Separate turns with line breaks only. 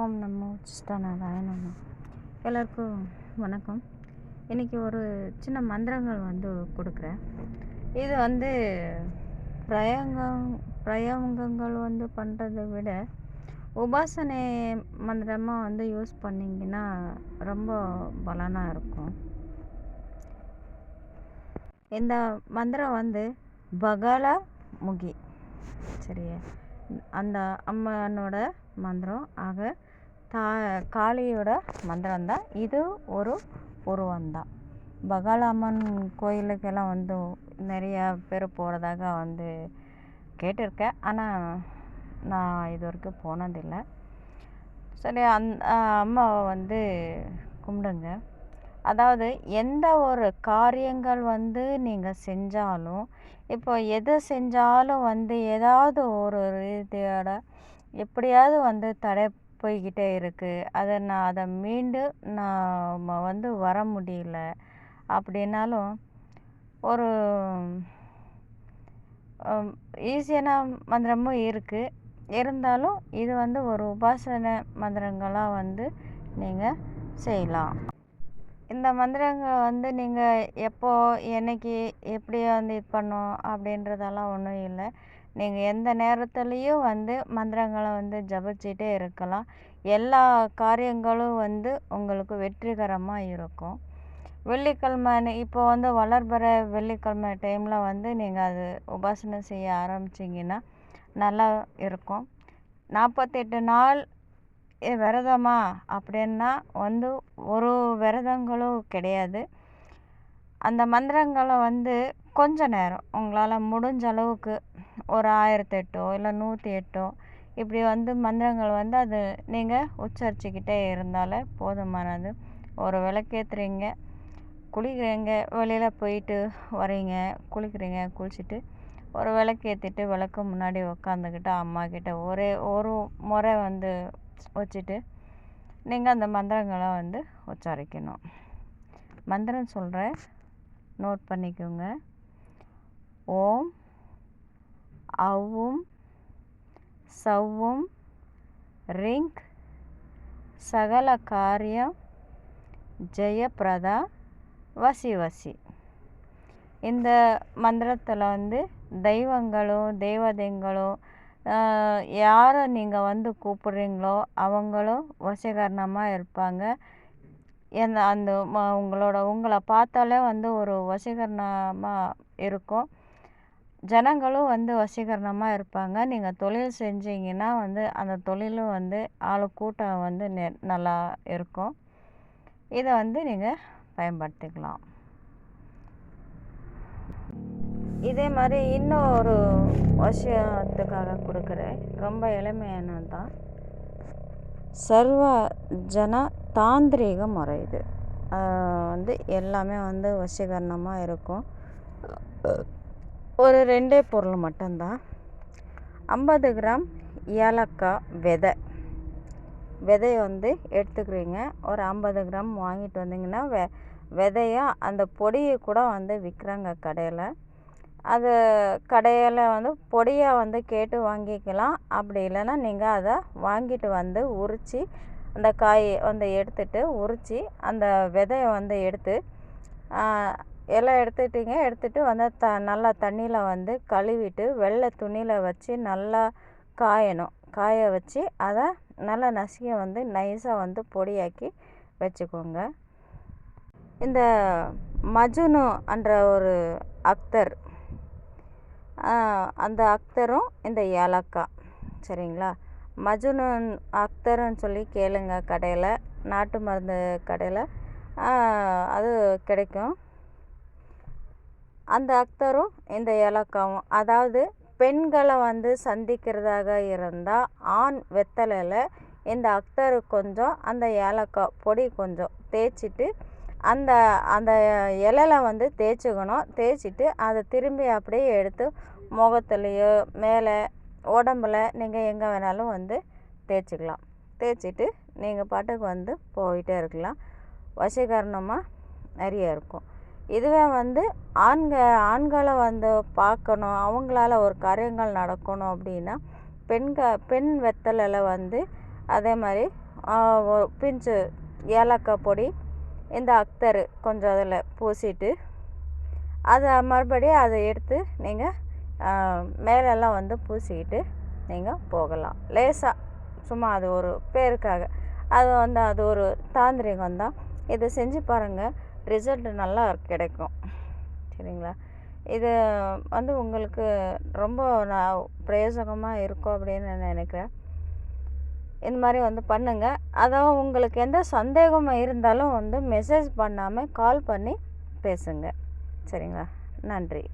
ஓம் நமோ சிஷ்டநாராயணம் எல்லாருக்கும் வணக்கம். இன்றைக்கி ஒரு சின்ன மந்திரங்கள் வந்து கொடுக்குறேன். இது வந்து பிரயங்கம் பிரயங்கங்கள் வந்து பண்ணுறதை விட உபாசனை மந்திரமாக வந்து யூஸ் பண்ணிங்கன்னா ரொம்ப பலனாக இருக்கும். இந்த மந்திரம் வந்து பகல முகி சரியா? அந்த அம்மனோட மந்திரம். ஆக தா காளியோட மந்திரம் தான். இது ஒரு உருவம்தான் பகால அம்மன் கோயிலுக்கெல்லாம் வந்து நிறையா பேர் போகிறதாக வந்து கேட்டிருக்கேன் ஆனால் நான் இது வரைக்கும் போனதில்லை. சரி அந் அம்மாவை வந்து கும்பிடுங்க. அதாவது எந்த ஒரு காரியங்கள் வந்து நீங்கள் செஞ்சாலும் இப்போ எது செஞ்சாலும் வந்து ஏதாவது ஒரு ரீதியோட எப்படியாவது வந்து தடை போய்கிட்டே இருக்குது அதை நான் அதை மீண்டு நான் வந்து வர முடியல. அப்படின்னாலும் ஒரு ஈஸியான மந்திரமும் இருக்குது இருந்தாலும் இது வந்து ஒரு உபாசனை மந்திரங்களாக வந்து நீங்கள் செய்யலாம். இந்த மந்திரங்கள் வந்து நீங்கள் எப்போ என்னைக்கு எப்படி வந்து இது பண்ணும் அப்படின்றதெல்லாம் ஒன்றும் இல்லை. நீங்கள் எந்த நேரத்துலேயும் வந்து மந்திரங்களை வந்து ஜபிச்சுட்டே இருக்கலாம். எல்லா காரியங்களும் வந்து உங்களுக்கு வெற்றிகரமாக இருக்கும். வெள்ளிக்கிழமை இப்போ வந்து வளர்பிற வெள்ளிக்கிழமை டைமில் வந்து நீங்கள் அது உபாசனை செய்ய ஆரம்பிச்சிங்கன்னா நல்லா இருக்கும். நாற்பத்தெட்டு நாள் விரதமா அப்படின்னா வந்து ஒரு விரதங்களும் கிடையாது. அந்த மந்திரங்களை வந்து கொஞ்ச நேரம் உங்களால் முடிஞ்ச அளவுக்கு ஒரு ஆயிரத்தி எட்டோ இல்லை நூற்றி எட்டோ இப்படி வந்து மந்திரங்கள் வந்து அது நீங்கள் உச்சரிச்சுக்கிட்டே இருந்தாலே போதுமானது. ஒரு விளக்கேற்றுறீங்க குளிக்கிறீங்க வெளியில் போயிட்டு வரீங்க குளிக்கிறீங்க குளிச்சுட்டு ஒரு விளக்கு ஏற்றிட்டு விளக்கு முன்னாடி உக்காந்துக்கிட்டு அம்மா கிட்ட ஒரே ஒரு முறை வந்து வச்சுட்டு நீங்கள் அந்த மந்திரங்களை வந்து உச்சரிக்கணும். மந்திரம் சொல்கிறேன் நோட் பண்ணிக்கோங்க. ஓம் அவ்வும் சவ்வும் ரிங் சகல காரியம் ஜெயப்பிரதா வசி வசி. இந்த மந்திரத்தில் வந்து தெய்வங்களும் தெய்வதைங்களும் யாரை நீங்கள் வந்து கூப்பிட்றீங்களோ அவங்களும் வசீகரணமாக இருப்பாங்க. எந்த அந்த உங்களோட உங்களை பார்த்தாலே வந்து ஒரு வசீகரணமாக இருக்கும். ஜனங்களும் வந்து வசீகரணமாக இருப்பாங்க. நீங்கள் தொழில் செஞ்சீங்கன்னா வந்து அந்த தொழிலும் வந்து ஆள் கூட்டம் வந்து நெ நல்லா இருக்கும். இதை வந்து நீங்கள் பயன்படுத்திக்கலாம். இதே மாதிரி இன்னும் ஒரு விஷயத்துக்காக கொடுக்குறேன். ரொம்ப எளிமையானது தான் சர்வ ஜன தாந்திரிக முறை இது. வந்து எல்லாமே வந்து வசீகரணமாக இருக்கும். ஒரு ரெண்டே பொருள் மட்டும்தான். ஐம்பது கிராம் ஏலக்காய் விதை. விதையை வந்து எடுத்துக்கிறீங்க. ஒரு ஐம்பது கிராம் வாங்கிட்டு வந்தீங்கன்னா வெ விதையாக அந்த பொடியை கூட வந்து விற்கிறாங்க கடையில். அது கடையில் வந்து பொடியாக வந்து கேட்டு வாங்கிக்கலாம். அப்படி இல்லைன்னா நீங்கள் அதை வாங்கிட்டு வந்து உரித்து அந்த காயை வந்து எடுத்துட்டு உரித்து அந்த விதையை வந்து எடுத்து எல்லாம் எடுத்துட்டிங்க. எடுத்துகிட்டு வந்து த நல்லா தண்ணியில் வந்து கழுவிட்டு வெள்ளை துணியில் வச்சு நல்லா காயணும். காய வச்சு அதை நல்லா நசுக்கி வந்து நைஸாக வந்து பொடியாக்கி வச்சுக்கோங்க. இந்த மஜுனு என்ற ஒரு அக்தர் அந்த அக்தரும் இந்த ஏலக்காய் சரிங்களா? மஜுனு அக்தர்னு சொல்லி கேளுங்க கடையில் நாட்டு மருந்து கடையில் அது கிடைக்கும். அந்த அக்தரும் இந்த ஏலக்காவும் அதாவது பெண்களை வந்து சந்திக்கிறதாக இருந்தால் ஆண் வெத்தலையில் இந்த அக்தரு கொஞ்சம் அந்த ஏலக்காய் பொடி கொஞ்சம் தேய்ச்சிட்டு அந்த அந்த இலையில வந்து தேய்ச்சிக்கணும். தேய்ச்சிட்டு அதை திரும்பி அப்படியே எடுத்து முகத்துலேயோ மேலே உடம்புல நீங்கள் எங்கே வேணாலும் வந்து தேய்ச்சிக்கலாம். தேய்ச்சிட்டு நீங்கள் பாட்டுக்கு வந்து போயிட்டே இருக்கலாம். வசீகரணமாக நிறைய இருக்கும். இதுவே வந்து ஆண்க ஆண்களை வந்து பார்க்கணும் அவங்களால ஒரு காரியங்கள் நடக்கணும் அப்படின்னா பெண்க பெண் வெத்தலையில் வந்து அதே மாதிரி பிஞ்சு ஏலக்காய் பொடி இந்த அக்தர் கொஞ்சம் அதில் பூசிட்டு அதை மறுபடியும் அதை எடுத்து நீங்கள் மேலெல்லாம் வந்து பூசிக்கிட்டு நீங்கள் போகலாம். லேசாக சும்மா அது ஒரு பேருக்காக. அது வந்து அது ஒரு தாந்திரிகம் தான் இதை செஞ்சு பாருங்கள் ரிசல்ட் நல்லா கிடைக்கும். சரிங்களா? இது வந்து உங்களுக்கு ரொம்ப நான் பிரயோஜனமாக இருக்கும் அப்படின்னு நான் நினைக்கிறேன். இந்த மாதிரி வந்து பண்ணுங்கள் அதான் உங்களுக்கு எந்த சந்தேகம் இருந்தாலும் வந்து மெசேஜ் பண்ணாமல் கால் பண்ணி பேசுங்க. சரிங்களா? நன்றி.